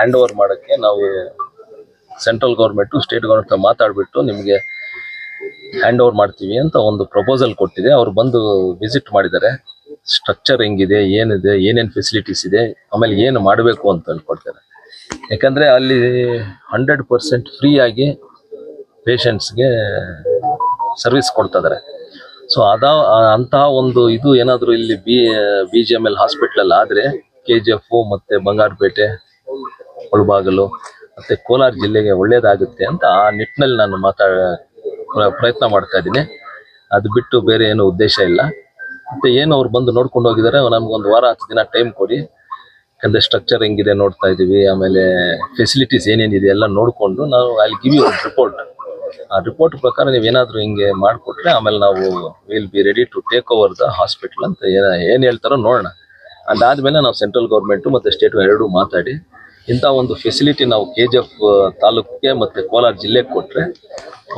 Hand over ಮಾಡೋಕ್ಕೆ ನಾವು central government state government ಮಾತಾಡಿಬಿಟ್ಟು ನಿಮಗೆ ಹ್ಯಾಂಡ್ ಓವರ್ ಮಾಡ್ತೀವಿ ಅಂತ ಒಂದು ಪ್ರಪೋಸಲ್ ಕೊಟ್ಟಿದೆ. ಅವ್ರು ಬಂದು ವಿಸಿಟ್ ಮಾಡಿದ್ದಾರೆ. ಸ್ಟ್ರಕ್ಚರ್ ಹೆಂಗಿದೆ, ಏನಿದೆ, ಏನೇನು ಫೆಸಿಲಿಟೀಸ್ ಇದೆ, ಆಮೇಲೆ ಏನು ಮಾಡಬೇಕು ಅಂತ ಅಂದ್ಕೊಡ್ತಾರೆ ಯಾಕಂದ್ರೆ ಅಲ್ಲಿ ಹಂಡ್ರೆಡ್ ಪರ್ಸೆಂಟ್ ಫ್ರೀ ಆಗಿ ಪೇಷಂಟ್ಸ್ಗೆ ಸರ್ವಿಸ್ ಕೊಡ್ತಾ ಇದಾರೆ ಸೊ ಅದ ಅಂತಹ ಒಂದು ಇದು ಏನಾದರೂ ಇಲ್ಲಿ B B G M L ಹಾಸ್ಪಿಟ್ಲಲ್ಲಿ ಆದರೆ ಕೆ ಜಿ ಎಫ್ ಮತ್ತೆ ಬಂಗಾರಪೇಟೆ ಮುಳಬಾಗಲು ಮತ್ತೆ ಕೋಲಾರ ಜಿಲ್ಲೆಗೆ ಒಳ್ಳೇದಾಗುತ್ತೆ ಅಂತ ಆ ನಿಟ್ಟಿನಲ್ಲಿ ನಾನು ಮಾತಾಡ ಪ್ರಯತ್ನ ಮಾಡ್ತಾ ಇದ್ದೀನಿ. ಅದು ಬಿಟ್ಟು ಬೇರೆ ಏನು ಉದ್ದೇಶ ಇಲ್ಲ. ಮತ್ತೆ ಏನು ಅವ್ರು ಬಂದು ನೋಡ್ಕೊಂಡು ಹೋಗಿದ್ದಾರೆ, ನಮ್ಗೊಂದು ವಾರ, ಹತ್ತು ದಿನ ಟೈಮ್ ಕೊಡಿ. ಯಾಕಂದ್ರೆ ಸ್ಟ್ರಕ್ಚರ್ ಹೆಂಗಿದೆ ನೋಡ್ತಾ ಇದೀವಿ ಆಮೇಲೆ ಫೆಸಿಲಿಟೀಸ್ ಏನೇನಿದೆ ಎಲ್ಲ ನೋಡಿಕೊಂಡು ನಾವು ಅಲ್ಲಿ ಗಿವ್ ಯು ರಿಪೋರ್ಟ್ ಆ ರಿಪೋರ್ಟ್ ಪ್ರಕಾರ ನೀವು ಏನಾದರೂ ಹಿಂಗೆ ಮಾಡಿಕೊಟ್ರೆ ಆಮೇಲೆ ನಾವು will be ready to take over the hospital ಅಂತ ಏನ, ಏನು ಹೇಳ್ತಾರೋ ನೋಡೋಣ. ಅದಾದ್ಮೇಲೆ ನಾವು ಸೆಂಟ್ರಲ್ ಗೌರ್ಮೆಂಟು ಮತ್ತು ಸ್ಟೇಟ್ ಎರಡೂ ಮಾತಾಡಿ. ಇಂಥ ಒಂದು ಫೆಸಿಲಿಟಿ ನಾವು ಕೆ ಜಿ ಎಫ್ ತಾಲೂಕಿಗೆ ಮತ್ತು ಕೋಲಾರ ಜಿಲ್ಲೆಗೆ ಕೊಟ್ಟರೆ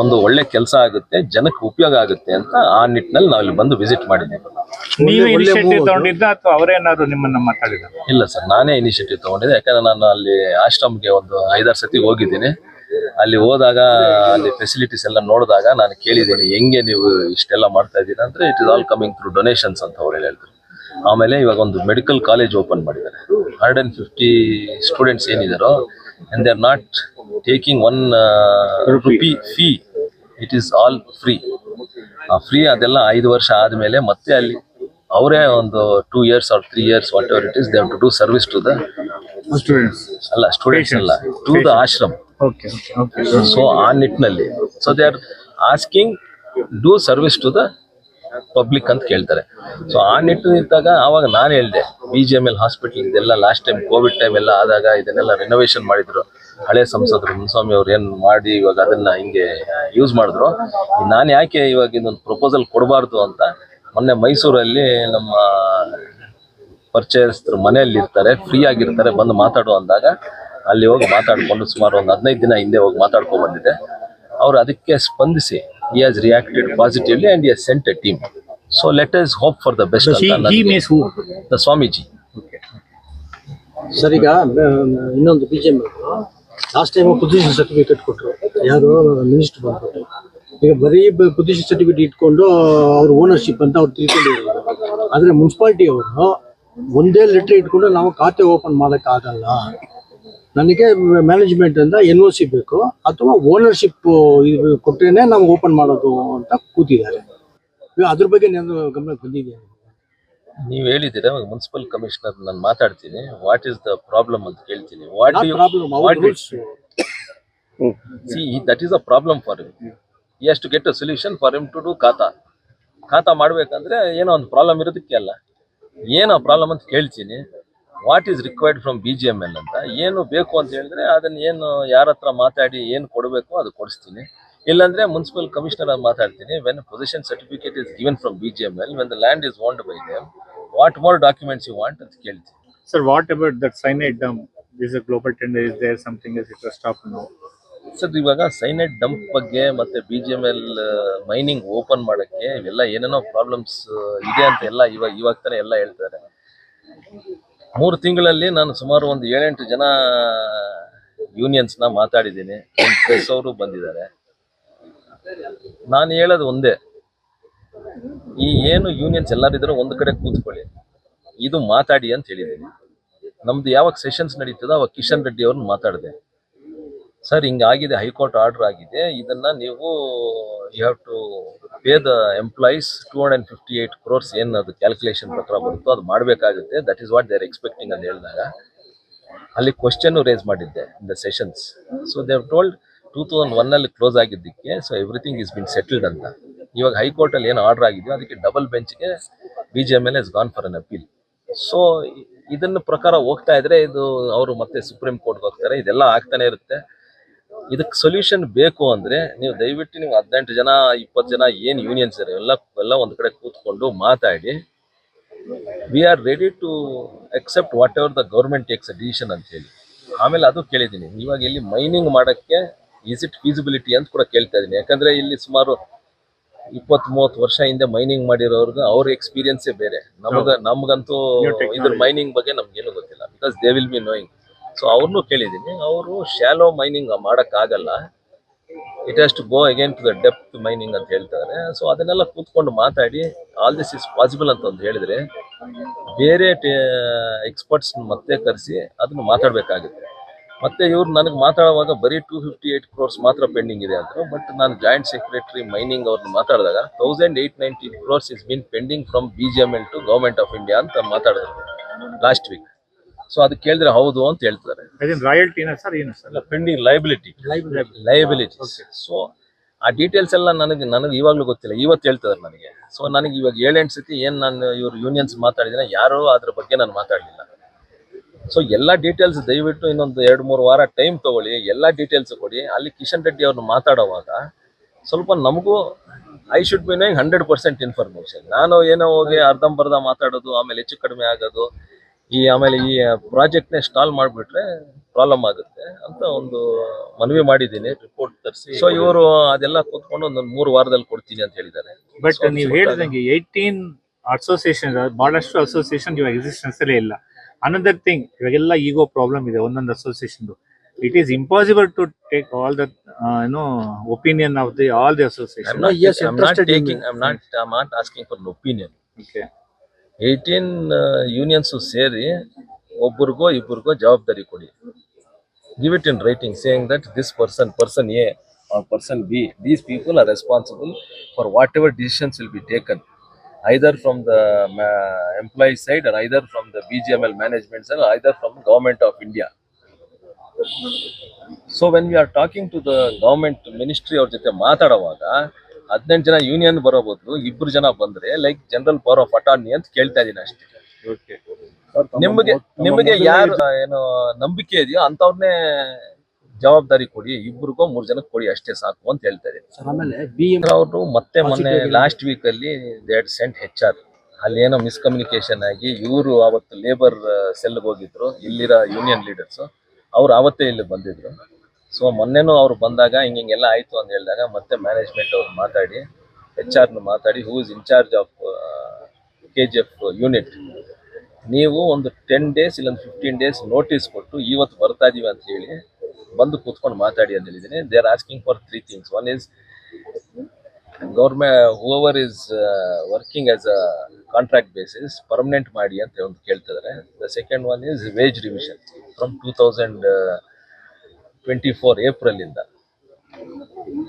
ಒಂದು ಒಳ್ಳೆ ಕೆಲಸ ಆಗುತ್ತೆ ಜನಕ್ಕೆ ಉಪಯೋಗ ಆಗುತ್ತೆ ಅಂತ ಆ ನಿಟ್ಟಿನಲ್ಲಿ ನಾವು ಇಲ್ಲಿ ಬಂದು ವಿಸಿಟ್ ಮಾಡಿದ್ದೇವೆ. ನೀವೇ ಇನಿಷಿಯೇಟಿವ್ ತಗೊಂಡಿದ್ದ ಅಥವಾ ಅವರೇನಾದ್ರು ನಿಮ್ಮನ್ನ ಮಾತಾಡಿದ? ಇಲ್ಲ ಸರ್ ನಾನೇ ಇನಿಷಿಯೇಟಿವ್ ತಗೊಂಡಿದ್ದೆ. ಯಾಕಂದ್ರೆ ನಾನು ಅಲ್ಲಿ ಆಶ್ರಮ್ಗೆ ಒಂದು ಐದಾರು ಸತಿ ಹೋಗಿದ್ದೀನಿ. ಅಲ್ಲಿ ಹೋದಾಗ ಅಲ್ಲಿ ಫೆಸಿಲಿಟೀಸ್ ಎಲ್ಲ ನೋಡಿದಾಗ ನಾನು ಕೇಳಿದ್ದೀನಿ ಹೆಂಗೆ ನೀವು ಇಷ್ಟೆಲ್ಲ ಮಾಡ್ತಾ ಇದ್ದೀರಾ ಅಂದ್ರೆ it is all coming through donations ಅಂತ ಅವ್ರು ಹೇಳಿದ್ರು. ಆಮೇಲೆ ಇವಾಗ ಒಂದು ಮೆಡಿಕಲ್ ಕಾಲೇಜ್ ಓಪನ್ ಮಾಡಿದ್ದಾರೆ. Hundred and fifty students ಏನಿದಾರೋ and they are not taking one rupee fee it is all free ಆ ಫ್ರೀ ಅದೆಲ್ಲ ಐದು ವರ್ಷ ಆದಮೇಲೆ ಮತ್ತೆ ಅಲ್ಲಿ ಅವರೇ ಒಂದು two years or three years whatever it is they to do service to the students ಅಲ್ಲ ಸ್ಟೂಡೆಂಟ್ಸ್ ಅಲ್ಲ ಟು ದ ಆಶ್ರಮ್ ಸೊ ಆ ನಿಟ್ಟಿನಲ್ಲಿ. So they are asking do service to the public ಅಂತ ಕೇಳ್ತಾರೆ. ಸೊ ಆ ನಿಟ್ಟಿನಿದ್ದಾಗ ಆವಾಗ ನಾನು ಹೇಳಿದೆ B G M L hospital ಇದೆಲ್ಲ ಲಾಸ್ಟ್ ಟೈಮ್ ಕೋವಿಡ್ ಟೈಮ್ ಎಲ್ಲ ಆದಾಗ ಇದನ್ನೆಲ್ಲ ರಿನೋವೇಷನ್ ಮಾಡಿದ್ರು. ಹಳೆ ಸಂಸದರು ಮುನ್ಸ್ವಾಮಿ ಅವ್ರು ಏನು ಮಾಡಿ ಇವಾಗ ಅದನ್ನ ಹಿಂಗೆ ಯೂಸ್ ಮಾಡಿದ್ರು. ನಾನು ಯಾಕೆ ಇವಾಗ ಇದೊಂದು ಪ್ರಪೋಸಲ್ ಕೊಡಬಾರ್ದು ಅಂತ, ಮೊನ್ನೆ ಮೈಸೂರಲ್ಲಿ ನಮ್ಮ ಪರಿಚಯಸ್ಥರು ಮನೆಯಲ್ಲಿ ಇರ್ತಾರೆ ಫ್ರೀ ಆಗಿರ್ತಾರೆ, ಬಂದು ಮಾತಾಡು ಅಂದಾಗ ಅಲ್ಲಿ ಹೋಗಿ ಮಾತಾಡ್ಕೊಂಡು ಸುಮಾರು ಒಂದು ಹದಿನೈದು ದಿನ ಹಿಂದೆ ಹೋಗಿ ಮಾತಾಡ್ಕೊಂಡು ಬಂದಿದ್ದೆ. ಅವರು ಅದಕ್ಕೆ ಸ್ಪಂದಿಸಿ ಈ has reacted positively and has sent a team so let us hope for the best he means who the swamiji sir ಈಗ ಇನ್ನೊಂದು B J last time position certificate ಕೊಟ್ಟರು ಯಾರು ಮಿನಿಸ್ಟರ್ ಬಂದ್ಬಿಟ್ಟು ಈಗ ಬರೀ ಪೊಸಿಷನ್ ಸರ್ಟಿಫಿಕೇಟ್ ಇಟ್ಕೊಂಡು ಅವ್ರ ಓನರ್ಶಿಪ್ ಅಂತ ಅವ್ರು ತಿಳ್ಕೊಂಡಿದ್ದಾರೆ ಆದರೆ ಮುನ್ಸಿಪಾಲ್ಟಿ ಅವರು ಒಂದೇ ಲೆಟ್ರ್ ಇಟ್ಕೊಂಡು ನಾವು ಖಾತೆ ಓಪನ್ ಮಾಡೋಕ್ಕಾಗಲ್ಲ. ನನಗೆ ಮ್ಯಾನೇಜ್ಮೆಂಟ್ ಅಂತ ಎನ್ ಒ ಸಿ ಬೇಕು ಅಥವಾ ಓನರ್ಶಿಪ್ ಇದು ಕೊಟ್ಟರೇನೆ ನಾವು ಓಪನ್ ಮಾಡೋದು ಅಂತ ಕೂತಿದ್ದಾರೆ. ಅದ್ರ ಬಗ್ಗೆ ನಾನು ಗಮನಕ್ಕೆ ಬಂದಿದೆ ನೀವು ಹೇಳಿದ್ದೀರಾ? ಮುನ್ಸಿಪಲ್ ಕಮಿಷನರ್ ನಾನು ಮಾತಾಡ್ತೀನಿ. ವಾಟ್ ಇಸ್ ದ ಪ್ರಾಬ್ಲಮ್ ಅಂತ ಕೇಳ್ತೀನಿ. What you problem for See, that is a problem for. He has to get a solution for him to do ಖಾತಾ. ಖಾತಾ ಮಾಡ್ಬೇಕಂದ್ರೆ ಏನೋ ಒಂದು ಪ್ರಾಬ್ಲಮ್ ಇರೋದಕ್ಕೆ ಅಲ್ಲ. ಏನೋ ಪ್ರಾಬ್ಲಮ್ ಅಂತ ಕೇಳ್ತೀನಿ. What is required from B G M L ಅಂತ? ಏನು ಬೇಕು ಅಂತ ಹೇಳಿದ್ರೆ ಅದನ್ನ ಏನು ಯಾರ ಹತ್ರ ಮಾತಾಡಿ ಏನು ಕೊಡಬೇಕು ಅದು ಕೊಡಿಸ್ತೀನಿ. ಇಲ್ಲಾಂದ್ರೆ ಮುನ್ಸಿಪಲ್ ಕಮಿಷನರ್ ಮಾತಾಡ್ತೀನಿ. When position certificate is given from B G M L when the land is owned by them what more documents you want ಅಂತ ಕೇಳ್ತೀನಿ. Sir what about that cyanide dump this global tender is there something is it stop no sir ಇವಾಗ cyanide dump ಬಗ್ಗೆ ಮತ್ತೆ B G M L mining open ಮಾಡೋಕ್ಕೆ ಇವೆಲ್ಲ ಏನೇನೋ problems ಇದೆ ಅಂತ ಎಲ್ಲ ಇವಾಗ ಇವಾಗ ತಾನೇ ಎಲ್ಲ ಹೇಳ್ತಾರೆ ಮೂರು ತಿಂಗಳಲ್ಲಿ ನಾನು ಸುಮಾರು ಒಂದು ಏಳೆಂಟು ಜನ ಯೂನಿಯನ್ಸ್ನ ಮಾತಾಡಿದ್ದೀನಿ. ಪ್ರೆಸ್ ಅವರು ಬಂದಿದ್ದಾರೆ. ನಾನು ಹೇಳೋದು ಒಂದೇ. ಈ ಏನು ಯೂನಿಯನ್ಸ್ ಎಲ್ಲರಿದ್ರು ಒಂದು ಕಡೆ ಕೂತ್ಕೊಳ್ಳಿ. ಇದು ಮಾತಾಡಿ ಅಂತ ಹೇಳಿದ್ದೀನಿ. ನಮ್ದು ಯಾವಾಗ ಸೆಷನ್ಸ್ ನಡೀತದೋ ಅವಾಗ ಕಿಶನ್ ರೆಡ್ಡಿ ಅವ್ರನ್ನ ಮಾತಾಡಿದೆ. ಸರ್, ಹಿಂಗಾಗಿದೆ, ಹೈಕೋರ್ಟ್ ಆರ್ಡರ್ ಆಗಿದೆ. ಇದನ್ನ ನೀವು you have to pay the employees two hundred and fifty eight crores ಏನು ಅದು ಕ್ಯಾಲ್ಕುಲೇಷನ್ ಪತ್ರ ಬರುತ್ತೋ ಅದು ಮಾಡಬೇಕಾಗುತ್ತೆ. That is what they are expecting ಅಂತ ಹೇಳಿದಾಗ. ಅಲ್ಲಿ ಕ್ವಶನ್ ರೇಸ್ ಮಾಡಿದ್ದೆ in the sessions so they've told two thousand ಒನ್ನಲ್ಲಿ ಕ್ಲೋಸ್ ಆಗಿದ್ದಕ್ಕೆ so everything is been settled ಅಂತ. ಇವಾಗ ಹೈಕೋರ್ಟಲ್ಲಿ ಏನು ಆರ್ಡರ್ ಆಗಿದೆಯೋ, ಅದಕ್ಕೆ double ಬೆಂಚ್ಗೆ B G M L has gone for an appeal so ಇದನ್ನ ಪ್ರಕಾರ ಹೋಗ್ತಾ ಇದ್ರೆ ಇದು ಅವರು ಮತ್ತೆ ಸುಪ್ರೀಂ ಕೋರ್ಟ್ಗೆ ಹೋಗ್ತಾರೆ. ಇದೆಲ್ಲ ಆಗ್ತಾನೆ ಇರುತ್ತೆ. ಇದಕ್ಕೆ ಸೊಲ್ಯೂಷನ್ ಬೇಕು ಅಂದ್ರೆ ನೀವು ದಯವಿಟ್ಟು ನೀವು ಹದಿನೆಂಟು ಜನ ಇಪ್ಪತ್ತು ಜನ ಏನು ಯೂನಿಯನ್ಸ್ ಇದ್ದಾರೆ ಎಲ್ಲ ಎಲ್ಲ ಒಂದು ಕಡೆ ಕೂತ್ಕೊಂಡು ಮಾತಾಡಿ. We are ready to accept whatever the government takes a decision ಅಂತ ಹೇಳಿ. ಆಮೇಲೆ ಅದು ಕೇಳಿದ್ದೀನಿ. ಇವಾಗ ಇಲ್ಲಿ ಮೈನಿಂಗ್ ಮಾಡೋಕ್ಕೆ ಈಸ್ ಇಟ್ ಫೀಸಿಬಿಲಿಟಿ ಅಂತ ಕೂಡ ಕೇಳ್ತಾ ಇದ್ದೀನಿ. ಯಾಕಂದ್ರೆ ಇಲ್ಲಿ ಸುಮಾರು ಇಪ್ಪತ್ತ್ ಮೂವತ್ತು ವರ್ಷ ಹಿಂದೆ ಮೈನಿಂಗ್ ಮಾಡಿರೋರ್ಗೆ ಅವ್ರ ಎಕ್ಸ್ಪೀರಿಯನ್ಸೇ ಬೇರೆ. ನಮಗ ನಮ್ಗಂತೂ ಇದ್ರ ಮೈನಿಂಗ್ ಬಗ್ಗೆ ನಮ್ಗೇನು ಗೊತ್ತಿಲ್ಲ. Because they will be knowing so ಅವ್ರನ್ನೂ ಕೇಳಿದ್ದೀನಿ, ಅವರು ಶಾಲೋ ಮೈನಿಂಗ್ ಮಾಡೋಕ್ಕಾಗಲ್ಲ. It has to go again to the depth mining ಅಂತ ಹೇಳ್ತಾರೆ. ಸೊ ಅದನ್ನೆಲ್ಲ ಕೂತ್ಕೊಂಡು ಮಾತಾಡಿ ಆಲ್ ದಿಸ್ ಇಸ್ ಪಾಸಿಬಲ್ ಅಂತ ಒಂದು ಹೇಳಿದ್ರೆ, ಬೇರೆ ಎಕ್ಸ್ಪರ್ಟ್ಸ್ ಮತ್ತೆ ಕರೆಸಿ ಅದನ್ನು ಮಾತಾಡಬೇಕಾಗುತ್ತೆ. ಮತ್ತೆ ಇವ್ರು ನನಗೆ ಮಾತಾಡುವಾಗ ಬರೀ ಟೂ ಫಿಫ್ಟಿ ಏಯ್ಟ್ ಕ್ರೋರ್ಸ್ ಮಾತ್ರ ಪೆಂಡಿಂಗ್ ಇದೆ ಅಂದರು ಬಟ್ ನಾನು ಜಾಯಿಂಟ್ ಸೆಕ್ರೆಟರಿ ಮೈನಿಂಗ್ ಅವ್ರನ್ನ ಮಾತಾಡಿದಾಗ thousand eight ninety crores is been pending from B G M L to government of India ಅಂತ ಮಾತಾಡಿದ್ರು ಲಾಸ್ಟ್ ವೀಕ್ ಸೊ ಅದು ಕೇಳಿದ್ರೆ ಹೌದು ಅಂತ ಹೇಳ್ತಾರೆ. ಏನು sir? Pending liability liability so ಆ ಡೀಟೇಲ್ಸ್ ಎಲ್ಲ ನನಗೆ ನನಗೆ ಇವಾಗಲೂ ಗೊತ್ತಿಲ್ಲ. ಇವತ್ತು ಹೇಳ್ತಿದ್ದಾರೆ ನನಗೆ. ಸೊ ನನಗೆ ಇವಾಗ ಏಳೆಂಟು ಸತಿ ಏನು ನಾನು ಇವ್ರ ಯೂನಿಯನ್ಸ್ ಮಾತಾಡಿದ್ರೆ ಯಾರೂ ಅದ್ರ ಬಗ್ಗೆ ನಾನು ಮಾತಾಡಲಿಲ್ಲ. ಸೊ ಎಲ್ಲ ಡೀಟೇಲ್ಸ್ ದಯವಿಟ್ಟು ಇನ್ನೊಂದು ಎರಡು ಮೂರು ವಾರ ಟೈಮ್ ತಗೊಳ್ಳಿ. ಎಲ್ಲ ಡೀಟೇಲ್ಸ್ ಕೊಡಿ. ಅಲ್ಲಿ ಕಿಶನ್ ರೆಡ್ಡಿ ಅವ್ರನ್ನ ಮಾತಾಡೋವಾಗ ಸ್ವಲ್ಪ ನಮಗೂ I should be knowing hundred percent information ನಾನು ಏನೋ ಹೋಗಿ ಅರ್ಧಂಬರ್ಧ ಮಾತಾಡೋದು ಆಮೇಲೆ ಹೆಚ್ಚು ಕಡಿಮೆ ಆಗೋದು ಈ ಆಮೇಲೆ ಈ ಪ್ರಾಜೆಕ್ಟ್ನೇ ಸ್ಟಾಲ್ ಮಾಡಿಬಿಟ್ರೆ ಪ್ರಾಬ್ಲಮ್ ಆಗುತ್ತೆ ಅಂತ ಒಂದು ಮನವಿ ಮಾಡಿದ್ದೀನಿ ರಿಪೋರ್ಟ್ ತರಿಸಿ. ಸೊ ಇವರು ಅದೆಲ್ಲ ಕೂತ್ಕೊಂಡು ಒಂದು ಮೂರು ವಾರದಲ್ಲಿ ಕೊಡ್ತೀನಿ ಅಂತ ಹೇಳಿದ್ದಾರೆ. ಬಟ್ ನೀವು ಹೇಳಿದಂಗೆ ಏಯ್ಟೀನ್ ಅಸೋಸಿಯೇಷನ್ ಬಹಳಷ್ಟು ಅಸೋಸಿಯೇಷನ್ ಇವಾಗ ಎಕ್ಸಿಸ್ಟೆನ್ಸ್ ಅಲ್ಲೇ ಇಲ್ಲ. ಅನದರ್ ಥಿಂಗ್ ಇವಾಗೆಲ್ಲ ಈಗೋ ಪ್ರಾಬ್ಲಮ್ ಇದೆ ಒಂದೊಂದು association it is impossible to take all the ಏನೋ opinion of the all the association I am not for an opinion. Okay eighteen unions ಸೇರಿ ಒಬ್ಬರಿಗೋ ಇಬ್ಬರಿಗೋ ಜವಾಬ್ದಾರಿ ಕೊಡಿ. Give it in writing saying that this person person A or person B these people are responsible for whatever decisions will be taken either from the employee side or either from the B G M L management side either from government of India so when we are talking to the government ministry ಅವ್ರ ಜೊತೆ ಮಾತಾಡುವಾಗ ಹದಿನೆಂಟು ಜನ union ಬರೋ ಬದಲು ಇಬ್ರು ಜನ ಬಂದ್ರೆ like general power of attorney ಅಂತ ಕೇಳ್ತಾ ಇದೀನಿ ಅಷ್ಟೇ. ಓಕೆ ನಿಮಗೆ ನಿಮಗೆ ಯಾರು ಏನು ನಂಬಿಕೆ ಇದೆಯೋ ಅಂತವ್ರನ್ನೇ ಜವಾಬ್ದಾರಿ ಕೊಡಿ ಇಬ್ರಿಗೋ ಮೂರ್ ಜನಕ್ಕೆ ಕೊಡಿ ಅಷ್ಟೇ ಸಾಕು ಅಂತ ಹೇಳ್ತಾ ಇದೀನಿ. ಅವರು ಮತ್ತೆ ಮೊನ್ನೆ ಲಾಸ್ಟ್ ವೀಕ್ ಅಲ್ಲಿ ಎರಡ್ ಸೆಂಟ್ ಹೆಚ್ ಆರ್ ಅಲ್ಲಿ ಏನೋ ಮಿಸ್ಕಮ್ಯುನಿಕೇಶನ್ ಆಗಿ ಇವರು ಅವತ್ತು ಲೇಬರ್ ಸೆಲ್ಗೆ ಹೋಗಿದ್ರು ಇಲ್ಲಿರೋ ಯೂನಿಯನ್ ಲೀಡರ್ಸ್ ಅವ್ರು ಅವತ್ತೇ ಇಲ್ಲಿ ಬಂದಿದ್ರು. ಸೊ ಮೊನ್ನೆನೂ ಅವ್ರು ಬಂದಾಗ ಹಿಂಗೆ ಹಿಂಗೆಲ್ಲ ಆಯ್ತು ಅಂತ ಹೇಳಿದಾಗ ಮತ್ತೆ ಮ್ಯಾನೇಜ್ಮೆಂಟ್ ಅವ್ರು ಮಾತಾಡಿ ಎಚ್ ಆರ್ನ ಮಾತಾಡಿ who is incharge of K G F unit ನೀವು ಒಂದು ಟೆನ್ ಡೇಸ್ ಇಲ್ಲೊಂದು ಫಿಫ್ಟೀನ್ ಡೇಸ್ ನೋಟಿಸ್ ಕೊಟ್ಟು ಇವತ್ತು ಬರ್ತಾ ಇದೀವಿ ಅಂತ ಹೇಳಿ ಬಂದು ಕೂತ್ಕೊಂಡು ಮಾತಾಡಿ ಅಂತ ಹೇಳಿದ್ದೀನಿ. They are asking for three things one is government over is working as a contract basis permanent ಮಾಡಿ ಅಂತ ಒಂದು ಕೇಳ್ತಿದ್ದಾರೆ the second one is wage revision from two thousand twenty four ಏಪ್ರಿಲಿಂದ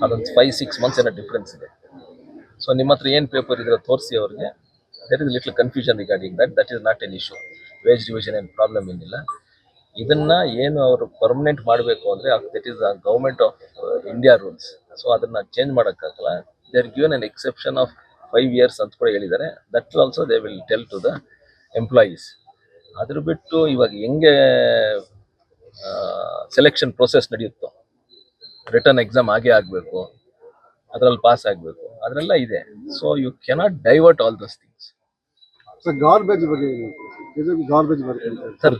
ಅದೊಂದು ಫೈವ್ ಸಿಕ್ಸ್ ಮಂತ್ಸ್ ಏನೋ difference ಇದೆ. So ನಿಮ್ಮ ಹತ್ರ ಏನು ಪೇಪರ್ ಇದ್ರೆ ತೋರಿಸಿ ಅವ್ರಿಗೆ. There is little confusion regarding that that is not an issue wage division ಏನು ಪ್ರಾಬ್ಲಮ್ ಏನಿಲ್ಲ. ಇದನ್ನ ಏನು ಅವರು ಪರ್ಮನೆಂಟ್ ಮಾಡಬೇಕು ಅಂದರೆ that is government of India rules so ಅದನ್ನ ಚೇಂಜ್ ಮಾಡೋಕ್ಕಾಗಲ್ಲ. They are given an exception of five years ಅಂತ ಕೂಡ ಹೇಳಿದ್ದಾರೆ. That also they will tell to the employees ಅದ್ರ ಬಿಟ್ಟು ಇವಾಗ ಹೆಂಗೆ ಸೆಲೆಕ್ಷನ್ ಪ್ರೊಸೆಸ್ ನಡೆಯುತ್ತೋ? ರಿಟರ್ನ್ ಎಕ್ಸಾಮ್ ಆಗೇ ಆಗಬೇಕು ಅದರಲ್ಲಿ ಪಾಸ್ ಆಗಬೇಕು ಅದರೆಲ್ಲ ಇದೆ. So you cannot divert all those things sir garbage ಬಗ್ಗೆ ಗಾರ್ಬೇಜ್ ಬಗ್ಗೆ ಸರ್